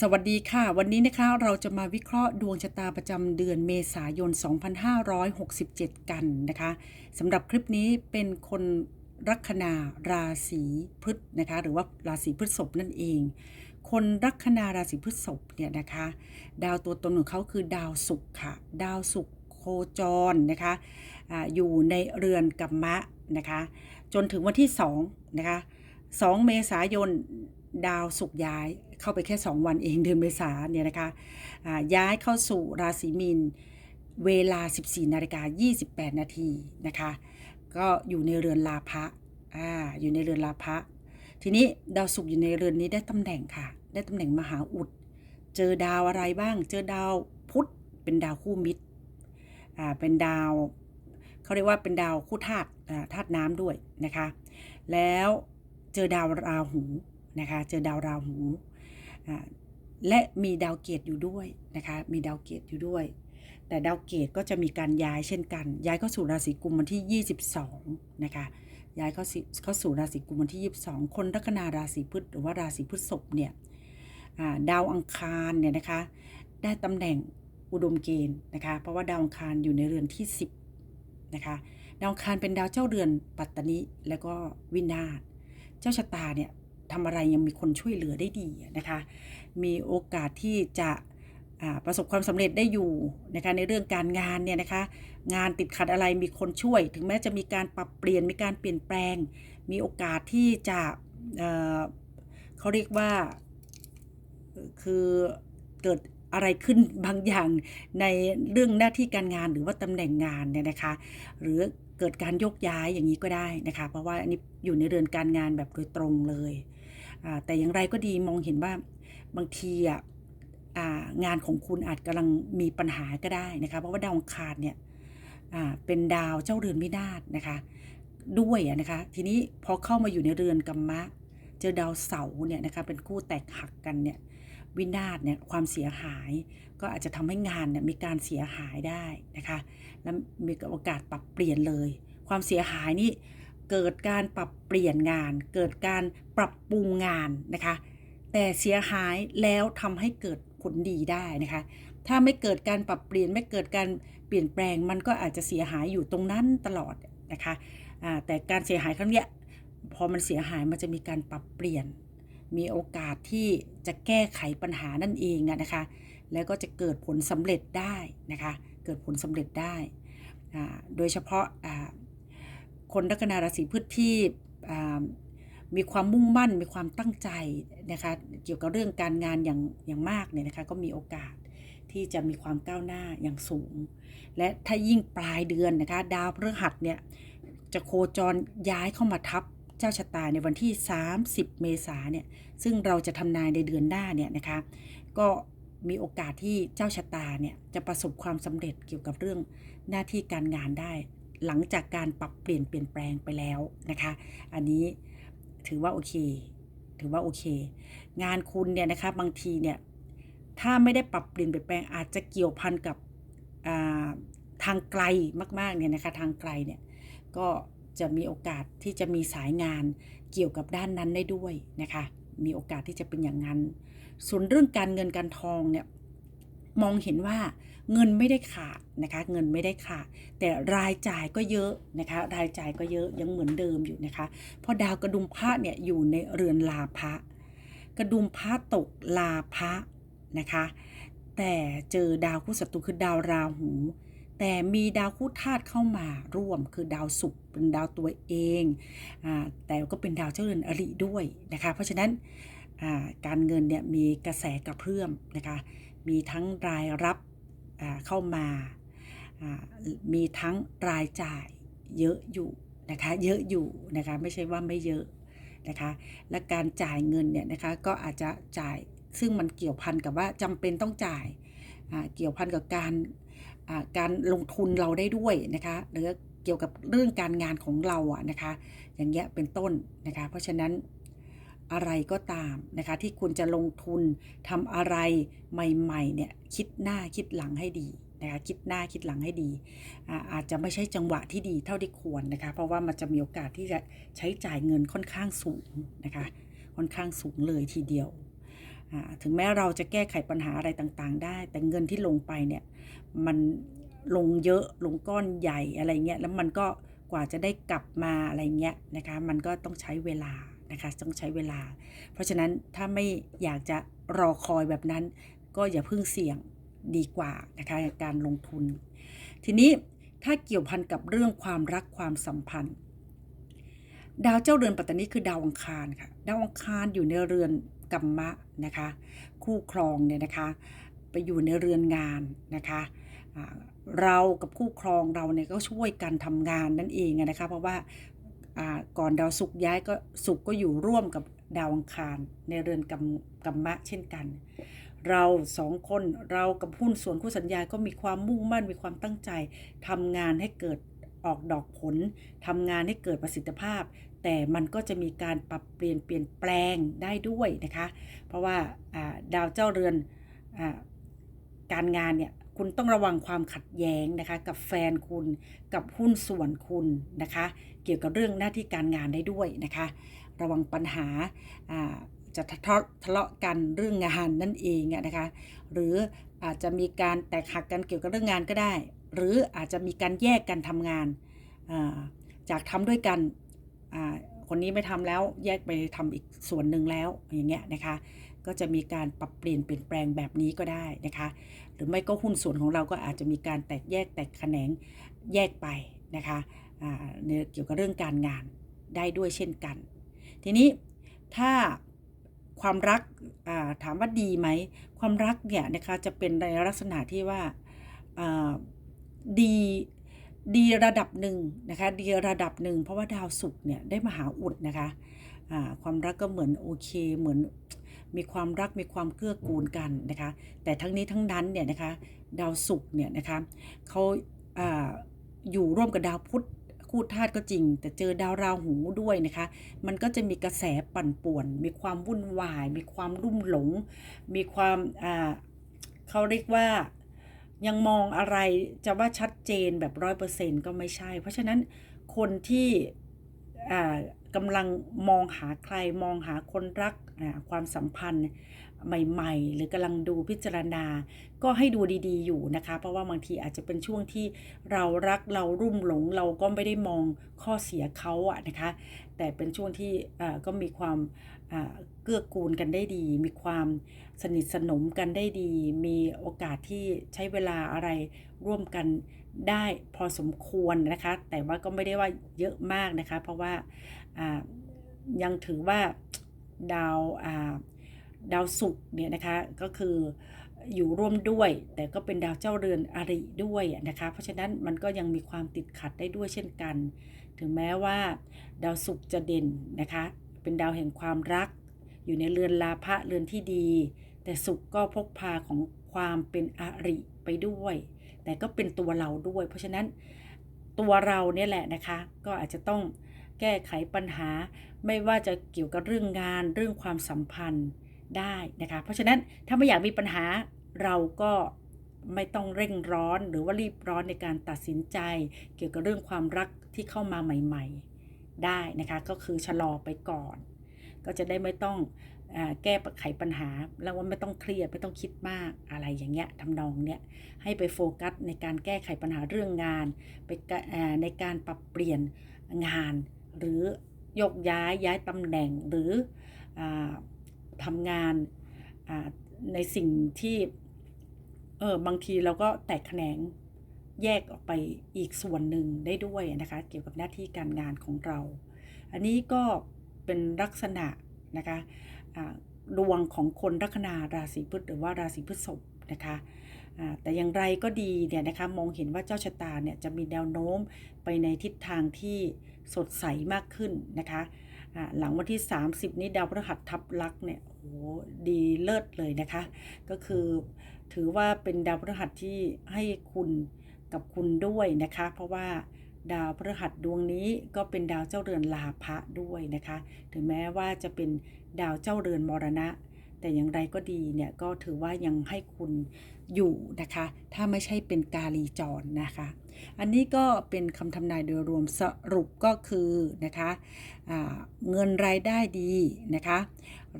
สวัสดีค่ะ วันนี้นะคะเราจะมาวิเคราะห์ดวงชะตาประจำเดือนเมษายน 2567 กันนะคะสำหรับคลิปนี้เป็นคนลัคนาราศีพฤษนะคะ หรือว่าราศีพฤษภนั่นเอง คนลัคนาราศีพฤษภเนี่ยนะคะ ดาวตัวตนของเขาคือดาวศุกร์ค่ะ ดาวศุกร์โคจรนะคะออยู่ในเรือนกัมมะนะคะ จนถึงวันที่2นะคะ2เมษายน ดาวศุกย้ายเข้าไปแค่ 2 วันเองเดือนเมษาเนี่ยนะคะย้ายเข้าสู่ราศีมีนเวลา 14นาฬิกา28 นาทีนะคะ ก็อยู่ในเรือนลาภะอ่าอยู่ในเรือนลาภะทีนี้ดาวศุกร์อยู่ในเรือนนี้ได้ตำแหน่งค่ะ ได้ตำแหน่งมหาอุด เจอดาวอะไรบ้าง เจอดาวพุธเป็นดาวคู่มิตรอ่าเป็นดาวเขาเรียกว่าเป็นดาวคู่ธาตุธาตุน้ำด้วยนะคะ แล้วเจอดาวราหู นะคะ เจอดาวราหูและมีดาวเกตอยู่ด้วยนะคะ มีดาวเกตอยู่ด้วย แต่ดาวเกตก็จะมีการย้ายเช่นกัน ย้ายเข้าสู่ราศีกุมวันที่ 22 นะคะ ย้ายเข้าสิเข้าสู่ราศีกุมวันที่ 22 คนลัคนาราศีพฤษหรือว่าราศีพฤษภเนี่ยดาวอังคารเนี่ยนะคะ ได้ตำแหน่งอุดมเกณฑ์นะคะ เพราะว่าดาวอังคารอยู่ในเรือนที่ 10 นะคะ ดาวอังคารเป็นดาวเจ้าเรือนปัตตนิแล้วก็วินาศ เจ้าชะตาเนี่ย ทำอะไรยังมีคนช่วยเหลือได้ดีนะคะ มีโอกาสที่จะประสบความสำเร็จได้อยู่นะคะในเรื่องการงานเนี่ยนะคะงานติดขัดอะไรมีคนช่วย ถึงแม้จะมีการปรับเปลี่ยนมีการเปลี่ยนแปลง มีโอกาสที่จะเเขาเรียกว่าคือเกิดอะไรขึ้นบางอย่างในเรื่องหน้าที่การงานหรือว่าตำแหน่งงานเนี่ยนะคะ หรือเกิดการโยกย้ายอย่างนี้ก็ได้นะคะ เพราะว่าอันนี้อยู่ในเรือนการงานแบบโดยตรงเลย แต่อย่างไรก็ดีมองเห็นว่าบางทีอะงานของคุณอาจกำลังมีปัญหาก็ได้นะคะ เพราะว่าดาวอังคารเนี่ยเป็นดาวเจ้าเรือนวินาศนะคะ ด้วยนะคะ ทีนี้พอเข้ามาอยู่ในเรือนกัมมะ เจอดาวเสาร์เนี่ยนะคะเป็นคู่แตกหักกันเนี่ยวินาศเนี่ยความเสียหายก็อาจจะทำให้งานเนี่ยมีการเสียหายได้นะคะ แล้วมีโอกาสปรับเปลี่ยนเลย ความเสียหายนี่ เกิดการปรับเปลี่ยนงาน เกิดการปรับปรุงงานนะคะ แต่เสียหายแล้วทำให้เกิดผลดีได้นะคะ ถ้าไม่เกิดการปรับเปลี่ยนไม่เกิดการเปลี่ยนแปลงมันก็อาจจะเสียหายอยู่ตรงนั้นตลอดนะคะแต่การเสียหายครั้งเนี้ยพอมันเสียหายมันจะมีการปรับเปลี่ยน มีโอกาสที่จะแก้ไขปัญหานั่นเองนะคะ แล้วก็จะเกิดผลสำเร็จได้นะคะ เกิดผลสำเร็จได้ โดยเฉพาะ คนลัคนาราศีพฤษที่มีความมุ่งมั่นมีความตั้งใจนะคะเกี่ยวกับเรื่องการงานอย่างอย่างมากเนี่ยนะคะก็มีโอกาสที่จะมีความก้าวหน้าอย่างสูง และถ้ายิ่งปลายเดือนนะคะดาวพฤหัสเนี่ยจะโคจรย้ายเข้ามาทับเจ้าชะตาในวันที่ 30 เมษาเนี่ยซึ่งเราจะทำนายในเดือนหน้าเนี่ยนะคะก็มีโอกาสที่เจ้าชะตาเนี่ยจะประสบความสำเร็จเกี่ยวกับเรื่องหน้าที่การงานได้ หลังจากการปรับเปลี่ยนเปลี่ยนแปลงไปแล้วนะคะ อันนี้ถือว่าโอเค ถือว่าโอเค งานคุณเนี่ยนะคะบางทีเนี่ยถ้าไม่ได้ปรับเปลี่ยนเปลี่ยนแปลงอาจจะเกี่ยวพันกับทางไกลมากๆเนี่ยนะคะทางไกลเนี่ยก็จะมีโอกาสที่จะมีสายงานเกี่ยวกับด้านนั้นได้ด้วยนะคะ มีโอกาสที่จะเป็นอย่างนั้น ส่วนเรื่องการเงินการทองเนี่ย มองเห็นว่าเงินไม่ได้ขาดนะคะ เงินไม่ได้ขาด แต่รายจ่ายก็เยอะนะคะ รายจ่ายก็เยอะยังเหมือนเดิมอยู่นะคะเพราะดาวกระดุมพระเนี่ยอยู่ในเรือนลาภะกระดุมพระตกลาภะนะคะ แต่เจอดาวคู่ศัตรูคือดาวราหู แต่มีดาวคู่ธาตุเข้ามาร่วมคือดาวศุกร์เป็นดาวตัวเองอ่าแต่ก็เป็นดาวเจ้าเรือนอริด้วยนะคะ เพราะฉะนั้นอ่าการเงินเนี่ยมีกระแสกระเพื่อมนะคะ มีทั้งรายรับเข้ามามีทั้งรายจ่ายเยอะอยู่นะคะเยอะอยู่นะคะไม่ใช่ว่าไม่เยอะนะคะและการจ่ายเงินเนี่ยนะคะก็อาจจะจ่ายซึ่งมันเกี่ยวพันกับว่าจำเป็นต้องจ่ายเกี่ยวพันกับการการลงทุนเราได้ด้วยนะคะหรือเกี่ยวกับเรื่องการงานของเราอะนะคะอย่างเงี้ยเป็นต้นนะคะเพราะฉะนั้น อะไรก็ตามนะคะที่คุณจะลงทุนทำอะไรใหม่ๆเนี่ยคิดหน้าคิดหลังให้ดีนะคะคิดหน้าคิดหลังให้ดีอาอาจจะไม่ใช่จังหวะที่ดีเท่าที่ควรนะคะเพราะว่ามันจะมีโอกาสที่จะใช้จ่ายเงินค่อนข้างสูงนะคะค่อนข้างสูงเลยทีเดียว ถึงแม้เราจะแก้ไขปัญหาอะไรต่างๆ ได้ แต่เงินที่ลงไปเนี่ยมันลงเยอะลงก้อนใหญ่อะไรเงี้ยแล้วมันก็กว่าจะได้กลับมาอะไรเงี้ยนะคะมันก็ต้องใช้เวลา นะคะต้องใช้เวลา เพราะฉะนั้นถ้าไม่อยากจะรอคอยแบบนั้น ก็อย่าเพิ่งเสี่ยงดีกว่านะคะการลงทุน ทีนี้ถ้าเกี่ยวพันกับเรื่องความรักความสัมพันธ์ ดาวเจ้าเรือนปัตตานีคือดาวอังคารค่ะดาวอังคารอยู่ในเรือนกัมมะนะคะคู่ครองเนี่ยนะคะไปอยู่ในเรือนงานนะคะเรากับคู่ครองเราเนี่ยก็ช่วยกันทำงานนั่นเองนะคะเพราะว่า ก่อนดาวศุกร์ย้ายก็ศุกร์ก็อยู่ร่วมกับดาวอังคาร ในเรือนกัมกัมมะเช่นกัน เราสองคนเรากับหุ้นส่วนคู่สัญญาก็มีความมุ่งมั่นมีความตั้งใจทำงานให้เกิดออกดอกผลทำงานให้เกิดประสิทธิภาพ แต่มันก็จะมีการปรับเปลี่ยนเปลี่ยนแปลงได้ด้วยนะคะ เพราะว่าดาวเจ้าเรือนอการงานเนี่ย คุณต้องระวังความขัดแย้งนะคะกับแฟนคุณกับหุ้นส่วนคุณนะคะ เกี่ยวกับเรื่องหน้าที่การงานได้ด้วยนะคะ ระวังปัญหาจะทะเลาะทะเลาะกันเรื่องงานนั่นเองนะคะ หรืออาจจะมีการแตกหักกันเกี่ยวกับเรื่องงานก็ได้ หรืออาจจะมีการแยกกันทำงานาจากทำด้วยกันคนนี้ไม่ทำแล้วแยกไปทำอีกส่วนหนึ่งแล้วอย่างเงี้ยนะคะ ก็จะมีการปรับเปลี่ยนเปลี่ยนแปลงแบบนี้ก็ได้นะคะ หรือไม่ก็หุ้นส่วนของเราก็อาจจะมีการแตกแยกแตกแขนงแยกไปนะคะในเกี่ยวกับเรื่องการงานได้ด้วยเช่นกัน ทีนี้ถ้าความรักาถามว่าดีไหม ความรักเนี่ยนะคะจะเป็นในลักษณะที่ว่าาดีดีระดับหนึ่งนะคะดีระดับหนึ่งเพราะว่าดาวศุกร์เนี่ยได้มหาอุดนะคะความรักก็เหมือนโอเคเหมือน มีความรักมีความเกื้อกูลกันนะคะ แต่ทั้งนี้ทั้งนั้นเนี่ยนะคะดาวศุกร์เนี่ยนะคะเขาอยู่ร่วมกับดาวพุธคู่ธาตุก็จริง แต่เจอดาวราหูด้วยนะคะ มันก็จะมีกระแสปั่นป่วน มีความวุ่นวาย มีความรุ่มหลง มีความเขาเรียกว่ายังมองอะไรจะว่าชัดเจนแบบร้อยเปอร์เซ็นต์ก็ไม่ใช่ เพราะฉะนั้นคนที่ กำลังมองหาใครมองหาคนรักอ่าความสัมพันธ์ใหม่ ๆ หรือกำลังดูพิจารณา ก็ให้ดูดีๆ อยู่นะคะ เพราะว่าบางทีอาจจะเป็นช่วงที่เรารักเรารุ่มหลง เราก็ไม่ได้มองข้อเสียเขาอะนะคะ แต่เป็นช่วงที่ก็มีความเกื้อกูลกันได้ดี มีความสนิทสนมกันได้ดี มีโอกาสที่ใช้เวลาอะไรร่วมกันได้พอสมควรนะคะ แต่ว่าก็ไม่ได้ว่าเยอะมากนะคะ เพราะว่า ยังถือว่าดาวดาวศุกร์เนี่ยนะคะก็คืออยู่ร่วมด้วย แต่ก็เป็นดาวเจ้าเรือนอริด้วยนะคะเพราะฉะนั้นมันก็ยังมีความติดขัดได้ด้วยเช่นกัน ถึงแม้ว่า ดาวศุกร์จะเด่นนะคะเป็นดาวแห่งความรัก อยู่ในเรือนลาภะเรือนที่ดี แต่ศุกร์ก็พกพาของความเป็นอริไปด้วย แต่ก็เป็นตัวเราด้วย เพราะฉะนั้นตัวเราเนี่ยแหละนะคะก็อาจจะต้อง แก้ไขปัญหา ไม่ว่าจะเกี่ยวกับเรื่องงานเรื่องความสัมพันธ์ได้นะคะ เพราะฉะนั้นถ้าไม่อยากมีปัญหาเราก็ไม่ต้องเร่งร้อนหรือว่ารีบร้อนในการตัดสินใจ เกี่ยวกับเรื่องความรักที่เข้ามาใหม่ ๆ ได้นะคะ ก็คือชะลอไปก่อน ก็จะได้ไม่ต้องอแก้ไขปัญหา แล้วว่าไม่ต้องเครียดไม่ต้องคิดมากอะไรอย่างเงี้ยทำนองเนี้ยให้ไปโฟกัสในการแก้ไขปัญหาเรื่องงานไปในการปรับเปลี่ยนงาน หรือยกย้ายย้ายตำแหน่งหรืออทำงานในสิ่งที่เออบางทีเราก็แตกแขนงแยกออกไปอีกส่วนหนึ่งได้ด้วยนะคะ เกี่ยวกับหน้าที่การงานของเรา อันนี้ก็เป็นลักษณะนะคะดวงของคนลัคนาราศีพฤษหรือว่าราศีพฤษภนะคะแต่อย่างไรก็ดีเนี่ยนะคะมองเห็นว่าเจ้าชะตาเนี่ยจะมีแนวโน้มไปในทิศทางที่ สดใสมากขึ้นนะคะหลังวันที่ 30 นี้ดาวพฤหัสทับลักเนี่ยโอ้โหดีเลิศเลยนะคะ ก็คือถือว่าเป็นดาวพฤหัสที่ให้คุณกับคุณด้วยนะคะ เพราะว่าดาวพฤหัสดวงนี้ก็เป็นดาวเจ้าเรือนลาภะด้วยนะคะ ถึงแม้ว่าจะเป็นดาวเจ้าเรือนมรณะ แต่อย่างไรก็ดีเนี่ยก็ถือว่ายังให้คุณ อยู่นะคะ ถ้าไม่ใช่เป็นกาลีจรนะคะ อันนี้ก็เป็นคำทำนายโดยรวมสรุปก็คือนะคะเงินรายได้ดีนะคะ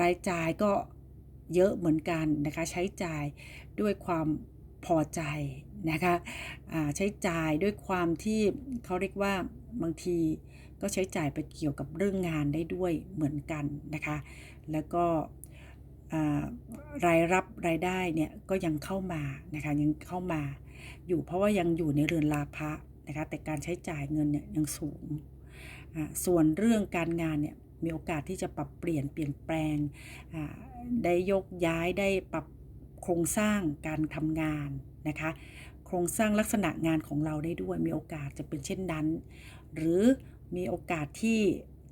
รายจ่ายก็เยอะเหมือนกันนะคะ ใช้จ่ายด้วยความพอใจนะคะใช้จ่ายด้วยความที่เขาเรียกว่าบางทีก็ใช้จ่ายไปเกี่ยวกับเรื่องงานได้ด้วยเหมือนกันนะคะ แล้วก็ รายรับรายได้เนี่ยก็ยังเข้ามานะคะยังเข้ามาอยู่เพราะว่ายังอยู่ในเรือนลาภะนะคะแต่การใช้จ่ายเงินเนี่ยยังสูง ส่วนเรื่องการงานเนี่ยมีโอกาสที่จะปรับเปลี่ยนเปลี่ยนแปลงได้ยกย้ายได้ปรับโครงสร้างการทำงานนะคะโครงสร้างลักษณะงานของเราได้ด้วยมีโอกาสจะเป็นเช่นนั้น หรือมีโอกาสที่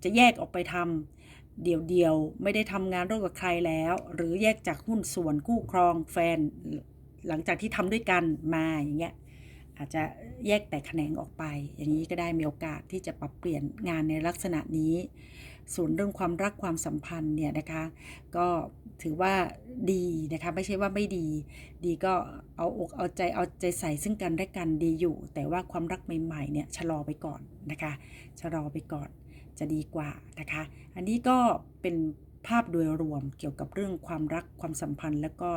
จะแยกออกไปทำ เดี่ยวๆ ไม่ได้ทำงานร่วมกับใครแล้ว หรือแยกจากหุ้นส่วนคู่ครองแฟน หลังจากที่ทำด้วยกันมาอย่างเงี้ยอาจจะแยกแต่แขนงออกไป อย่างนี้ก็ได้มีโอกาสที่จะปรับเปลี่ยนงานในลักษณะนี้ ส่วนเรื่องความรักความสัมพันธ์เนี่ยนะคะ ก็ถือว่าดีนะคะไม่ใช่ว่าไม่ดี ดีก็เอาอกเอาใจเอาใจใส่ซึ่งกันและกันดีอยู่ แต่ว่าความรักใหม่ๆเนี่ยชะลอไปก่อนนะคะชะลอไปก่อน จะดีกว่านะคะ อันนี้ก็เป็นภาพโดยรวมเกี่ยวกับเรื่องความรักความสัมพันธ์ แล้วก็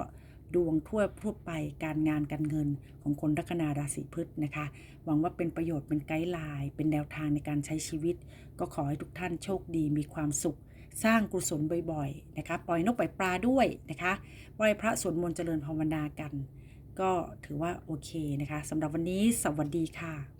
ดวงทั่วทั่วไปการงานการเงินของคนลัคนาราศีพฤษนะคะ หวังว่าเป็นประโยชน์เป็นไกด์ไลน์เป็นแนวทางในการใช้ชีวิต ก็ขอให้ทุกท่านโชคดีมีความสุข สร้างกุศลบ่อยๆนะคะปล่อยนกปล่อยปลาด้วยนะคะไหว้พระสวดมนต์เจริญภาวนากัน ก็ถือว่าโอเคนะคะสำหรับวันนี้สวัสดีค่ะ